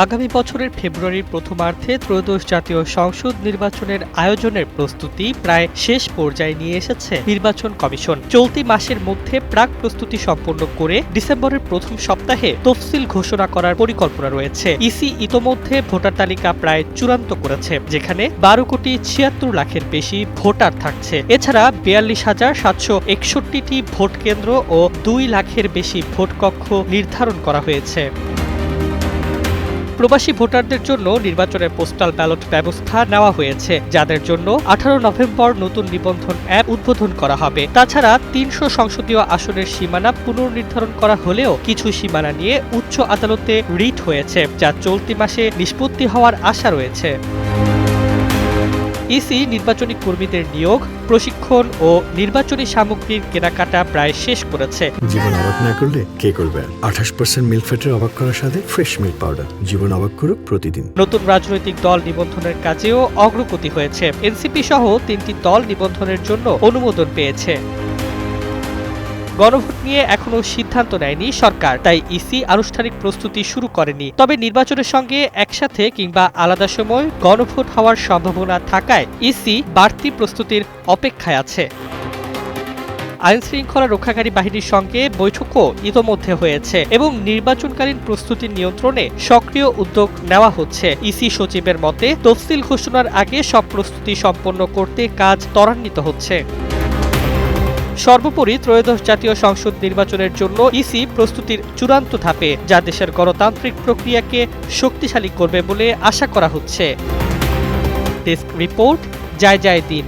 আগামী বছরের ফেব্রুয়ারির প্রথমার্ধে ত্রয়োদশ জাতীয় সংসদ নির্বাচনের আয়োজনের প্রস্তুতি প্রায় শেষ পর্যায়ে নিয়ে এসেছে নির্বাচন কমিশন। চলতি মাসের মধ্যে প্রাক প্রস্তুতি সম্পন্ন করে ডিসেম্বরের প্রথম সপ্তাহে তফসিল ঘোষণা করার পরিকল্পনা রয়েছে। ইসি ইতোমধ্যে ভোটার তালিকা প্রায় চূড়ান্ত করেছে, যেখানে বারো কোটি ছিয়াত্তর লাখের বেশি ভোটার থাকছে। এছাড়া বিয়াল্লিশ হাজার সাতশো একষট্টিটি ভোট কেন্দ্র ও দুই লাখের বেশি ভোট কক্ষ নির্ধারণ করা হয়েছে। প্রবাসী ভোটারদের জন্য নির্বাচনের পোস্টাল ব্যালট ব্যবস্থা নেওয়া হয়েছে, যাদের জন্য আঠারো নভেম্বর নতুন নিবন্ধন অ্যাপ উদ্বোধন করা হবে। তাছাড়া তিনশো সংসদীয় আসনের সীমানা পুনর্নির্ধারণ করা হলেও কিছু সীমানা নিয়ে উচ্চ আদালতে রিট হয়েছে, যা চলতি মাসে নিষ্পত্তি হওয়ার আশা রয়েছে। ইসি নির্বাচনী কর্মীদের নিয়োগ প্রশিক্ষণ ও নির্বাচনী সামগ্রীর কেনাকাটা প্রায় শেষ করেছে। জীবন অবাক না করলে কে করবে? আঠাশ পার্সেন্ট মিল্ক ফ্যাটের অবাক করার সাথে ফ্রেশ মিল্ক পাউডার জীবন অবাক করুক প্রতিদিন। নতুন রাজনৈতিক দল নিবন্ধনের কাজেও অগ্রগতি হয়েছে। এনসিপি সহ তিনটি দল নিবন্ধনের জন্য অনুমোদন পেয়েছে। গণভোট নিয়ে এখনও সিদ্ধান্ত নেয়নি সরকার, তাই ইসি আনুষ্ঠানিক প্রস্তুতি শুরু করেনি। তবে নির্বাচনের সঙ্গে একসাথে কিংবা আলাদা সময় গণভোট হওয়ার সম্ভাবনা থাকায় ইসি বাড়তি প্রস্তুতির অপেক্ষায় আছে। আইন শৃঙ্খলা রক্ষাকারী বাহিনীর সঙ্গে বৈঠকও ইতোমধ্যে হয়েছে এবং নির্বাচনকালীন প্রস্তুতি নিয়ন্ত্রণে সক্রিয় উদ্যোগ নেওয়া হচ্ছে। ইসি সচিবের মতে, তফসিল ঘোষণার আগে সব প্রস্তুতি সম্পন্ন করতে কাজ ত্বরান্বিত হচ্ছে। সর্বোপরি ত্রয়োদশ জাতীয় সংসদ নির্বাচনের জন্য ইসি প্রস্তুতির চূড়ান্ত ধাপে, যা দেশের গণতান্ত্রিক প্রক্রিয়াকে শক্তিশালী করবে বলে আশা করা হচ্ছে। ডেস্ক রিপোর্ট, জয় জয় দিন।